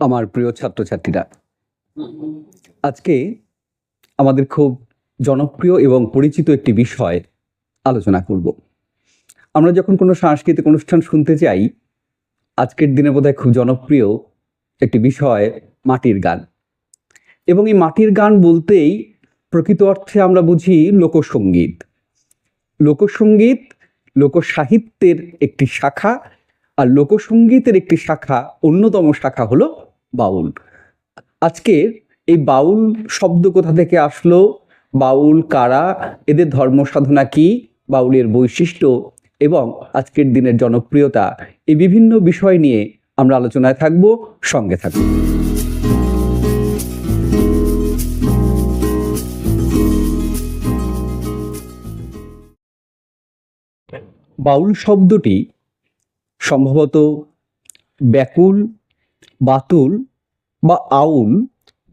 আমার প্রিয় ছাত্রছাত্রীরা। আজকে আমাদের খুব জনপ্রিয় এবং পরিচিত একটি বিষয় আলোচনা করব। আমরা যখন কোনো সাংস্কৃতিক অনুষ্ঠান শুনতে যাই, আজকের দিনে বোধহয় খুব জনপ্রিয় একটি বিষয় মাটির গান। এবং এই মাটির গান বলতেই প্রকৃত অর্থে আমরা বুঝি লোকসঙ্গীত লোকসঙ্গীত লোকসাহিত্যের একটি শাখা আর লোকসঙ্গীতের একটি শাখা, অন্যতম শাখা হলো বাউল। আজকের এই বাউল শব্দ কোথা থেকে আসলো? বাউল কারা? এদের ধর্ম সাধনা কি? বাউলের বৈশিষ্ট্য এবং আজকের দিনের জনপ্রিয়তা এই বিভিন্ন বিষয় নিয়ে আমরা আলোচনায় থাকব, সঙ্গে থাকব। বাউল শব্দটি সম্ভবত ব্যাকুল, বাতুল বা আউল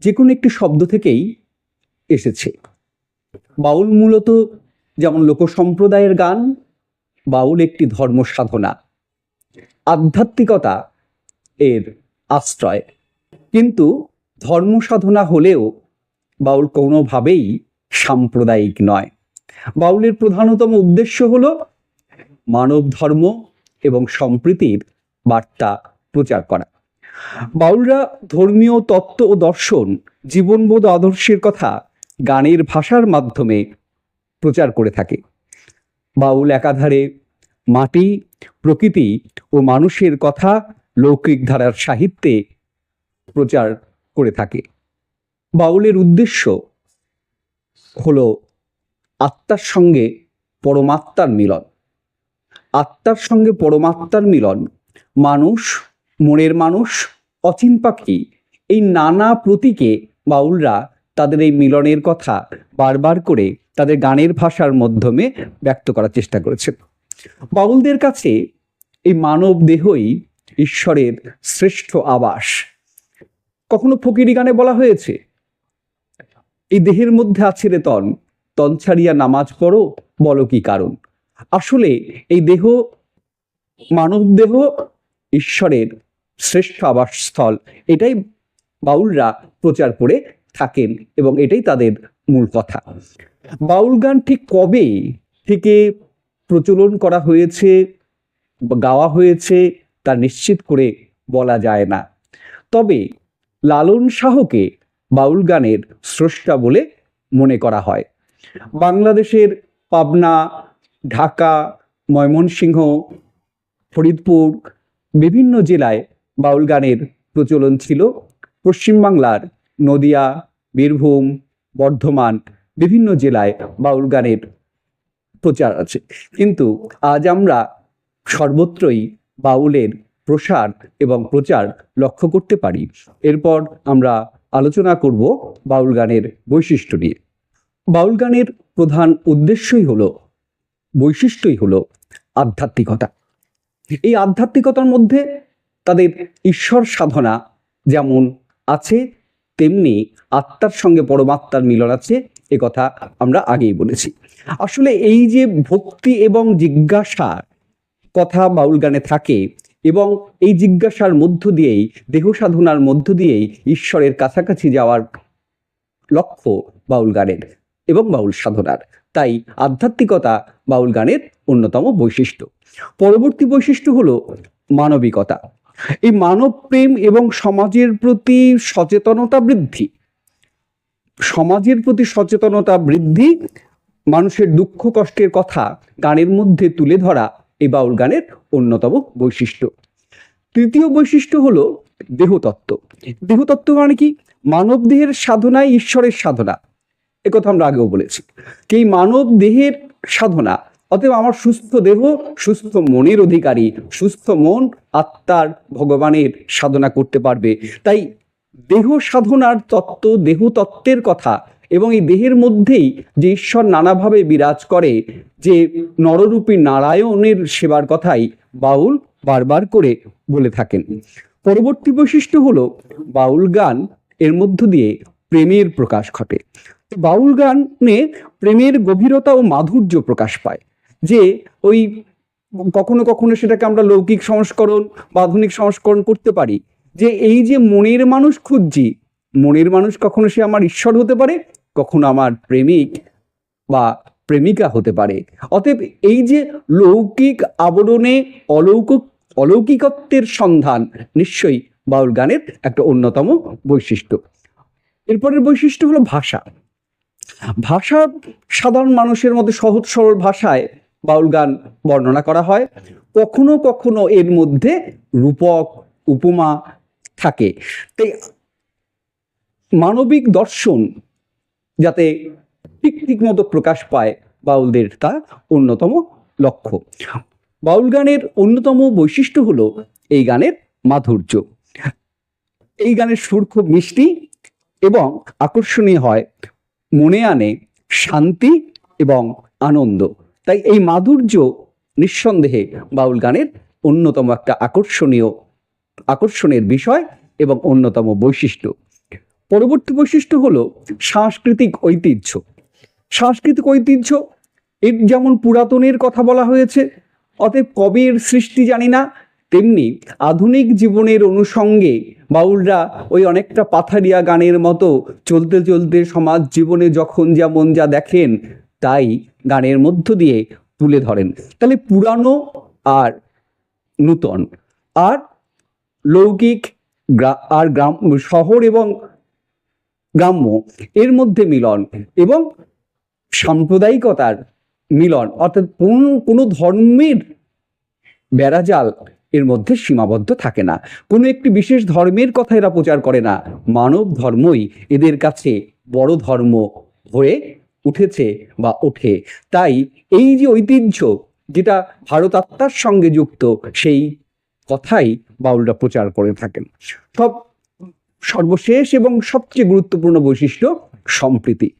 যে কোনো একটি শব্দ থেকেই এসেছে। বাউল মূলত যেমন লোকসম্প্রদায়ের গান, বাউল একটি ধর্ম সাধনা আধ্যাত্মিকতা এর আশ্রয়। কিন্তু ধর্ম সাধনা হলেও বাউল কোনোভাবেই সাম্প্রদায়িক নয়। বাউলের প্রধানতম উদ্দেশ্য হল মানব ধর্ম এবং সম্প্রীতির বার্তা প্রচার করা। বাউলরা ধর্মীয় তত্ত্ব ও দর্শন, জীবনবোধ আদর্শের কথা গানের ভাষার মাধ্যমে প্রচার করে থাকে। বাউল একাধারে মাটি, প্রকৃতি ও মানুষের কথা লৌকিক ধারার সাহিত্যে প্রচার করে থাকে। বাউলের উদ্দেশ্য হলো আত্মার সঙ্গে পরমাত্মার মিলন। আত্মার সঙ্গে পরমাত্মার মিলন। মানুষ, মনের মানুষ, অচিন পাখি, এই নানা প্রতীকে বাউলরা তাদের এই মিলনের কথা বারবার করে তাদের গানের ভাষার মাধ্যমে ব্যক্ত করার চেষ্টা করেছেন। বাউলদের কাছে এই মানব দেহই ঈশ্বরের শ্রেষ্ঠ আবাস। কখনো ফকিরি গানে বলা হয়েছে, এই দেহের মধ্যে আছে রে তন তন ছাড়িয়া নামাজ পড়ো, বলো কি কারণ? আসলে এই দেহ, মানব দেহ ঈশ্বরের শ্রেষ্ঠ আবাসস্থল। এটাই বাউলরা প্রচার করে থাকেন এবং এটাই তাদের মূল কথা। বাউল গান ঠিক কবে থেকে প্রচলন করা হয়েছে গাওয়া হয়েছে, তা নিশ্চিত করে বলা যায় না। তবে লালন শাহকে বাউল গানের স্রষ্টা বলে মনে করা হয়। বাংলাদেশের পাবনা ঢাকা, ময়মনসিংহ, ফরিদপুর বিভিন্ন জেলায় বাউল গানের প্রচলন ছিল। পশ্চিমবাংলার নদিয়া, বীরভূম, বর্ধমান বিভিন্ন জেলায় বাউল গানের প্রচার আছে। কিন্তু আজ আমরা সর্বত্রই বাউলের প্রসার এবং প্রচার লক্ষ্য করতে পারি। এরপর আমরা আলোচনা করব বাউল গানের বৈশিষ্ট্য নিয়ে। বাউল গানের প্রধান উদ্দেশ্যই হলো বৈশিষ্ট্যই হলো আধ্যাত্মিকতা। এই আধ্যাত্মিকতার মধ্যে তাদের ঈশ্বর সাধনা যেমন আছে, তেমনি আত্মার সঙ্গে পরমাত্মার মিলন আছে, এ কথা আমরা আগেই বলেছি। আসলে এই যে ভক্তি এবং জিজ্ঞাসা কথা বাউল গানে থাকে এবং এই জিজ্ঞাসার মধ্য দিয়েই, দেহ সাধনার মধ্য দিয়েই ঈশ্বরের কাছাকাছি যাওয়ার লক্ষ্য বাউল গানের এবং বাউল সাধনার। তাই আধ্যাত্মিকতা বাউল গানের অন্যতম বৈশিষ্ট্য। পরবর্তী বৈশিষ্ট্য হলো মানবিকতা। এই মানব প্রেম এবং সমাজের প্রতি সচেতনতা বৃদ্ধি। সমাজের প্রতি সচেতনতা বৃদ্ধি মানুষের দুঃখ কষ্টের কথা গানের মধ্যে তুলে ধরা এই বাউল গানের অন্যতম বৈশিষ্ট্য। তৃতীয় বৈশিষ্ট্য হলো দেহতত্ত্ব। দেহতত্ত্ব মানে কি? মানব দেহের সাধনায় ঈশ্বরের সাধনা। একথা আমরা আগেও বলেছি। এই মানব দেহের সাধনা, অতএব আমার সুস্থ দেহ, সুস্থ মনের অধিকারী, সুস্থ মন আত্মার ভগবানের সাধনা করতে পারবে। তাই দেহ সাধনার তত্ত্ব, দেহ তত্ত্বের কথা এবং এই দেহের মধ্যেই যে ঈশ্বর নানাভাবে বিরাজ করে, যে নররূপী নারায়ণের সেবার কথাই বাউল বারবার করে বলে থাকেন। পরবর্তী বৈশিষ্ট্য হলো, বাউল গান এর মধ্য দিয়ে প্রেমের প্রকাশ ঘটে। বাউল গানে প্রেমের গভীরতা ও মাধুর্য প্রকাশ পায়, যে ওই কখনো কখনো সেটাকে আমরা লৌকিক সংস্করণ বা আধুনিক সংস্করণ করতে পারি, যে এই যে মনের মানুষ খুঁজছি, মনের মানুষ কখনো সে আমার ঈশ্বর হতে পারে, কখনো আমার প্রেমিক বা প্রেমিকা হতে পারে। অতএব এই যে লৌকিক আবরণে অলৌকিক অলৌকিকত্বের সন্ধান নিশ্চয়ই বাউল গানের একটা অন্যতম বৈশিষ্ট্য। এরপরের বৈশিষ্ট্য হলো ভাষা। ভাষা সাধারণ মানুষের মধ্যে সহজ সরল ভাষায় বাউল গান বর্ণনা করা হয়। কখনো কখনো এর মধ্যে রূপক, উপমা থাকে। তাই মানবিক দর্শন যাতে ঠিক ঠিক মতো প্রকাশ পায় বাউলদের তা অন্যতম লক্ষ্য। বাউল গানের অন্যতম বৈশিষ্ট্য হলো এই গানের মাধুর্য। এই গানের সুর খুব মিষ্টি এবং আকর্ষণীয় হয়। মনে আনে শান্তি এবং আনন্দ। তাই এই মাধুর্য নিঃসন্দেহে বাউল গানের অন্যতম একটা আকর্ষণীয়, আকর্ষণের বিষয় এবং অন্যতম বৈশিষ্ট্য। পরবর্তী বৈশিষ্ট্য হলো সাংস্কৃতিক ঐতিহ্য। সাংস্কৃতিক ঐতিহ্য, এর যেমন পুরাতনের কথা বলা হয়েছে, অতএব কবের সৃষ্টি জানি না। তেমনি আধুনিক জীবনের অনুষঙ্গে বাউলরা ওই অনেকটা পাথারিয়া গানের মতো চলতে চলতে সমাজ জীবনে যখন যেমন যা দেখেন, তাই গানের মধ্য দিয়ে তুলে ধরেন। তাহলে পুরানো আর নূতন, আর লৌকিক আর গ্রাম, শহর এবং গ্রাম্য, এর মধ্যে মিলন এবং সাম্প্রদায়িকতার মিলন, অর্থাৎ কোন, কোনো ধর্মের বেড়াজাল এর মধ্যে সীমাবদ্ধ থাকে না। কোনো একটি বিশেষ ধর্মের কথা এরা প্রচার করে না। মানব ধর্মই এদের কাছে বড় ধর্ম হয়ে উঠেছে বা ওঠে। তাই এই যে ঐতিহ্য যেটা ভারত আত্মার সঙ্গে যুক্ত, সেই কথাই বাউলরা প্রচার করে থাকেন। সব, সর্বশেষ এবং সবচেয়ে গুরুত্বপূর্ণ বৈশিষ্ট্য সম্প্রীতি।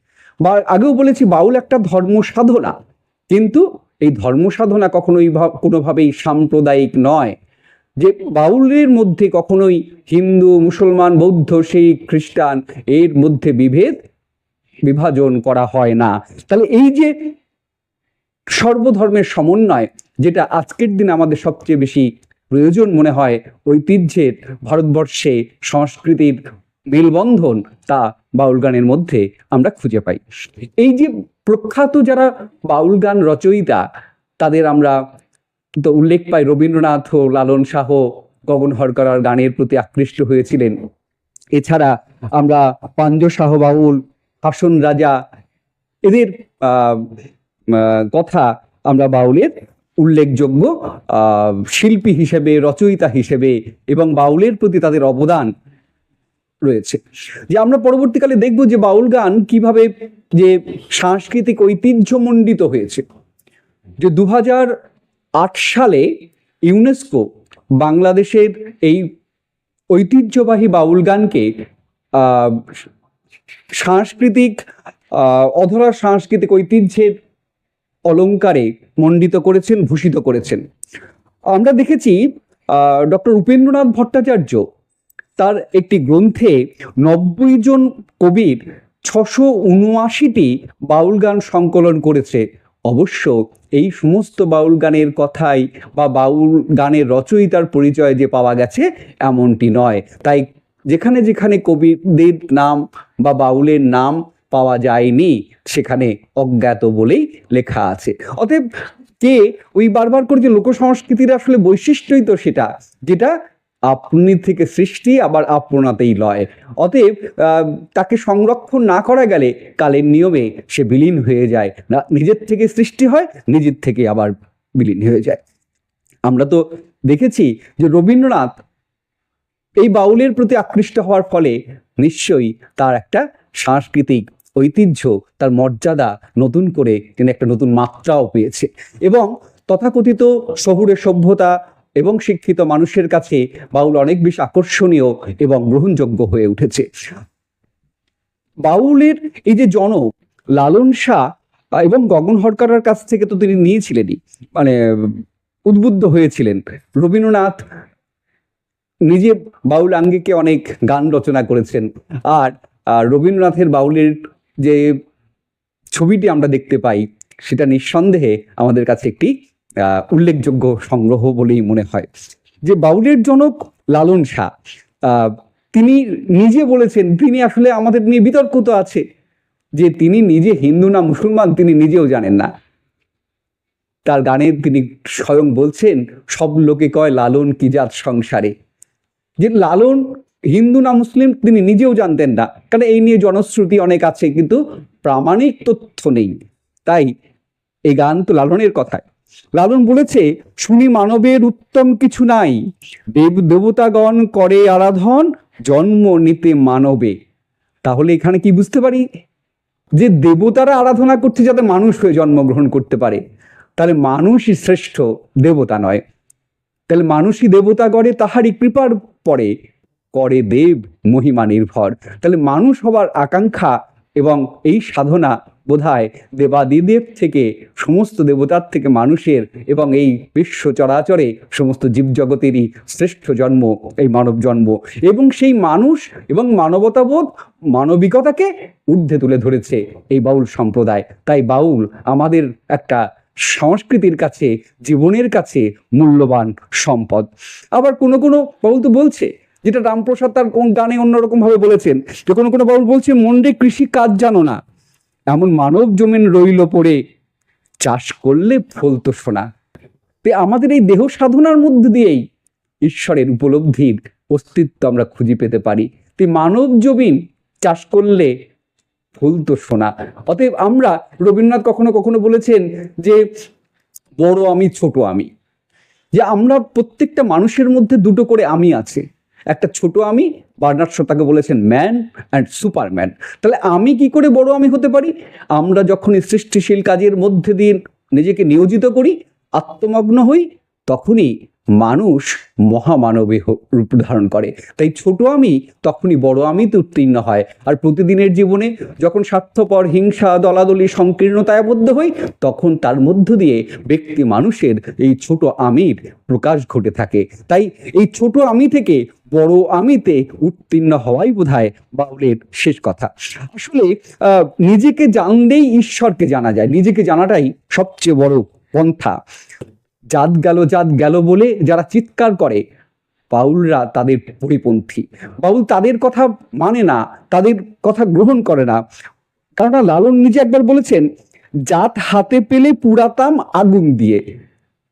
বা আগেও বলেছি, বাউল একটা ধর্ম সাধনা কিন্তু এই ধর্ম সাধনা কখনোই কোনোভাবেই সাম্প্রদায়িক নয়। যে বাউলের মধ্যে কখনোই হিন্দু, মুসলমান, বৌদ্ধ, শিখ, খ্রিস্টান এর মধ্যে বিভেদ বিভাজন করা হয় না। তাহলে এই যে সর্বধর্মের সমন্বয়, যেটা আজকের দিন আমাদের সবচেয়ে বেশি প্রয়োজন মনে হয় ঐতিহ্যের, ভারতবর্ষে সংস্কৃতির মেলবন্ধন, তা বাউল গানের মধ্যে আমরা খুঁজে পাই। এই যে প্রখ্যাত যারা বাউল গান রচয়িতা, তাদের আমরা তো উল্লেখ পাই রবীন্দ্রনাথ লালন শাহ, গগন হরকরার গানের প্রতি আকৃষ্ট হয়েছিলেন। এছাড়া আমরা পাঞ্জ শাহ বাউল, হাসন রাজা, এদের কথা আমরা বাউলের উল্লেখযোগ্য শিল্পী হিসেবে, রচয়িতা হিসেবে এবং বাউলের প্রতি তাদের অবদান রয়েছে। যে আমরা পরবর্তীকালে দেখব যে বাউল গান কীভাবে যে সাংস্কৃতিক ঐতিহ্য মণ্ডিত হয়েছে। যে দু সালে ইউনেস্কো বাংলাদেশের এই ঐতিহ্যবাহী বাউল গানকে সাংস্কৃতিক অধরা সাংস্কৃতিক ঐতিহ্যের অলংকারে মণ্ডিত করেছেন, ভূষিত করেছেন। আমরা দেখেছি ডক্টর উপেন্দ্রনাথ ভট্টাচার্য তার একটি গ্রন্থে নব্বই জন কবির ছশো উনআশিটি বাউল গান সংকলন করেছে। অবশ্য এই সমস্ত বাউল গানের কথাই বা বাউল গানের রচয়িতার পরিচয় যে পাওয়া গেছে এমনটি নয়। তাই যেখানে যেখানে কবিদের নাম বা বাউলের নাম পাওয়া যায়নি, সেখানে অজ্ঞাত বলেই লেখা আছে। অতএব কে ওই বারবার করে যে লোকসংস্কৃতির আসলে বৈশিষ্ট্যই তো সেটা, যেটা আপনি থেকে সৃষ্টি, আবার আপনাতেই লয়। অতএব তাকে সংরক্ষণ না করা গেলে কালের নিয়মে সে বিলীন হয়ে যায়। না, নিজের থেকে সৃষ্টি হয়, নিজের থেকে আবার বিলীন হয়ে যায়। আমরা তো দেখেছি যে রবীন্দ্রনাথ এই বাউলের প্রতি আকৃষ্ট হওয়ার ফলে নিশ্চয়ই তার একটা সাংস্কৃতিক ঐতিহ্য, তার মর্যাদা নতুন করে তিনি একটা নতুন মাত্রাও পেয়েছে। এবং তথাকথিত শহুরে সভ্যতা এবং শিক্ষিত মানুষের কাছে বাউল অনেক বেশি আকর্ষণীয় এবং গ্রহণযোগ্য হয়ে উঠেছে। বাউলের এই যে জনক লালন শাহ এবং গগন হরকারের কাছ থেকে তো তিনি নিয়েছিলেনই। মানে উদ্বুদ্ধ হয়েছিলেন। রবীন্দ্রনাথ নিজে বাউল আঙ্গিকে অনেক গান রচনা করেছেন। আর রবীন্দ্রনাথের বাউলের যে ছবিটি আমরা দেখতে পাই, সেটা নিঃসন্দেহে আমাদের কাছে একটি উল্লেখযোগ্য সংগ্রহ বলেই মনে হয়। যে বাউলের জনক লালন শাহ তিনি নিজে বলেছেন, তিনি আসলে আমাদের নিয়ে বিতর্ক তো আছে যে তিনি নিজে হিন্দু না মুসলমান, তিনি নিজেও জানেন না। তার গানে তিনি স্বয়ং বলছেন, সব লোকে কয় লালন কি জাত সংসারে। যে লালন হিন্দু না মুসলিম, তিনি নিজেও জানতেন না। কারণ এই নিয়ে জনশ্রুতি অনেক আছে, কিন্তু প্রামাণিক তথ্য নেই। তাই এই গান তো লালনের কথায়। লালন বলেছে, শুনি মানবের উত্তম কিছু নাই। দেব দেবতাগণ করে আরাধন, জন্ম নিতে মানবে। তাহলে এখানে কি বুঝতে পারি? যে দেবতারা আরাধনা করছে যাতে মানুষ হয়ে জন্মগ্রহণ করতে পারে। তাহলে মানুষই শ্রেষ্ঠ দেবতা নয়। তাহলে মানুষই দেবতা গড়ে তাহারই কৃপার পরে, করে দেব মহিমা নির্ভর। তাহলে মানুষ হবার আকাঙ্ক্ষা এবং এই সাধনা বোধহয় দেবাদিদেব থেকে, সমস্ত দেবতার থেকে মানুষের এবং এই বিশ্ব চরাচরে সমস্ত জীবজগতেরই শ্রেষ্ঠ জন্ম, এই মানব জন্ম। এবং সেই মানুষ এবং মানবতাবোধ মানবিকতাকে ঊর্ধ্বে তুলে ধরেছে এই বাউল সম্প্রদায়। তাই বাউল আমাদের একটা সংস্কৃতির কাছে, জীবনের কাছে মূল্যবান সম্পদ। আবার কোনো কোনো বাউল তো বলছে যেটা রামপ্রসাদ তার কোন গানে অন্যরকম ভাবে বলেছেন, যে কোনো কোনো বাউল বলছে, মন্ডে কৃষি কাজ জানো না। এমন মানব জমিন রইল পড়ে, চাষ করলে ফলতো সোনা। তে আমাদের এই দেহ সাধনার মধ্যে দিয়েই ঈশ্বরের উপলব্ধির অস্তিত্ব আমরা খুঁজে পেতে পারি। তে মানব জমিন চাষ করলে ফলতো সোনা। অতএব আমরা রবীন্দ্রনাথ কখনো কখনো বলেছেন যে, বড় আমি, ছোট আমি। যে আমরা প্রত্যেকটা মানুষের মধ্যে দুটো করে আমি আছে। একটা ছোট আমি, বার্নার্ড শ্রোতাকে তাকে বলেছেন ম্যান অ্যান্ড সুপারম্যান। তাহলে আমি কি করে বড় আমি হতে পারি? আমরা যখন সৃষ্টিশীল কাজের মধ্যে দিয়ে নিজেকে নিয়োজিত করি, আত্মমগ্ন হই, তখনই মানুষ মহামানবে রূপ ধারণ করে। তাই ছোট আমি, তখনই বড় আমিতে উত্তীর্ণ হয়। আর প্রতিদিনের জীবনে যখন স্বার্থপর, হিংসা, দলাদলি, সংকীর্ণতায় আবদ্ধ হই, তখন তার মধ্য দিয়ে ব্যক্তি মানুষের এই ছোট আমির প্রকাশ ঘটে থাকে। তাই এই ছোট আমি থেকে বড় আমিতে উত্তীর্ণ হওয়াই বোধ হয় বাউলের শেষ কথা। আসলে নিজেকে জানলেই ঈশ্বরকে জানা যায়। নিজেকে জানাটাই সবচেয়ে বড় পন্থা। জাত গেল জাত গেল বলে যারা চিৎকার করে বাউলরা তাদের পরিপন্থী। বাউল তাদের কথা মানে না তাদের কথা গ্রহণ করে না। কারণ লালন নিজে একবার বলেছেন জাত হাতে পেলে পুরাতাম আগুন দিয়ে।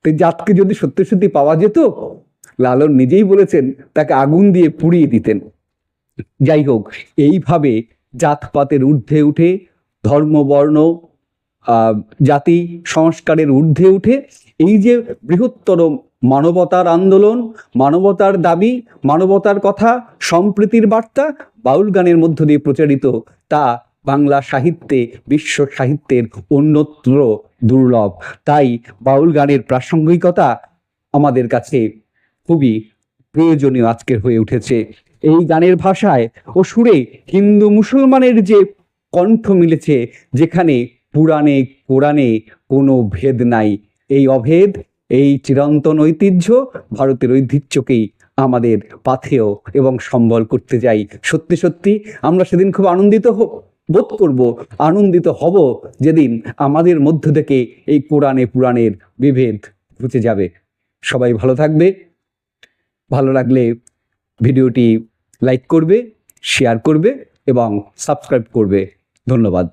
তো জাতকে যদি সত্যি সত্যি পাওয়া যেত লালন নিজেই বলেছেন তাকে আগুন দিয়ে পুড়িয়ে দিতেন। যাই হোক এইভাবে জাতপাতের ঊর্ধ্বে উঠে ধর্ম বর্ণ আহ, জাতি সংস্কারের ঊর্ধ্বে উঠে এই যে বৃহত্তর মানবতার আন্দোলন, মানবতার দাবি, মানবতার কথা, সম্প্রীতির বার্তা বাউল গানের মধ্য দিয়ে প্রচারিত, তা বাংলা সাহিত্যে, বিশ্ব সাহিত্যের অন্যত্র দুর্লভ। তাই বাউল গানের প্রাসঙ্গিকতা আমাদের কাছে খুবই প্রয়োজনীয় আজকের হয়ে উঠেছে। এই গানের ভাষায় ও সুরে হিন্দু মুসলমানের যে কণ্ঠ মিলেছে, যেখানে পুরাণে, কোরআনে কোনো ভেদ নাই। এই অভেদ, এই চিরন্তন ঐতিহ্য ভারতের ঐতিহ্যকেই আমাদের পাথেয় এবং সম্বল করতে যাই সত্যি সত্যি, আমরা সেদিন খুব আনন্দিত বোধ করব, আনন্দিত হব যেদিন আমাদের মধ্য থেকে এই কোরআনে পুরাণের বিভেদ ঘুচে যাবে। সবাই ভালো থাকবে। ভালো লাগলে ভিডিওটি লাইক করবে, শেয়ার করবে এবং সাবস্ক্রাইব করবে। ধন্যবাদ।